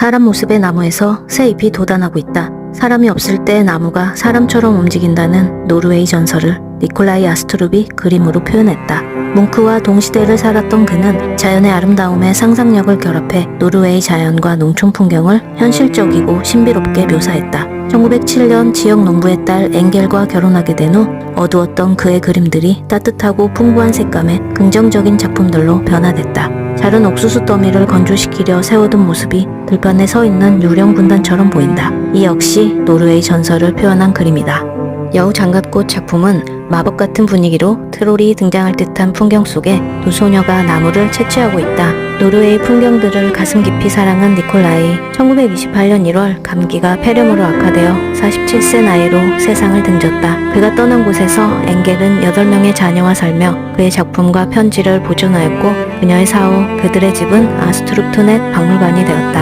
사람 모습의 나무에서 새 잎이 돋아나고 있다. 사람이 없을 때 나무가 사람처럼 움직인다는 노르웨이 전설을 니콜라이 아스트룹이 그림으로 표현했다. 뭉크와 동시대를 살았던 그는 자연의 아름다움에 상상력을 결합해 노르웨이 자연과 농촌 풍경을 현실적이고 신비롭게 묘사했다. 1907년 지역 농부의 딸 엥겔과 결혼하게 된 후 어두웠던 그의 그림들이 따뜻하고 풍부한 색감의 긍정적인 작품들로 변화됐다. 자른 옥수수 더미를 건조시키려 세워둔 모습이 들판에 서 있는 유령 군단처럼 보인다. 이 역시 노르웨이 전설을 표현한 그림이다. 여우 장갑꽃 작품은 마법 같은 분위기로 트롤이 등장할 듯한 풍경 속에 두 소녀가 나무를 채취하고 있다. 노르웨이 풍경들을 가슴 깊이 사랑한 니콜라이 1928년 1월 감기가 폐렴으로 악화되어 47세 나이로 세상을 등졌다. 그가 떠난 곳에서 엥겔은 8명의 자녀와 살며 그의 작품과 편지를 보존하였고 그녀의 사후 그들의 집은 아스트룹트넷 박물관이 되었다.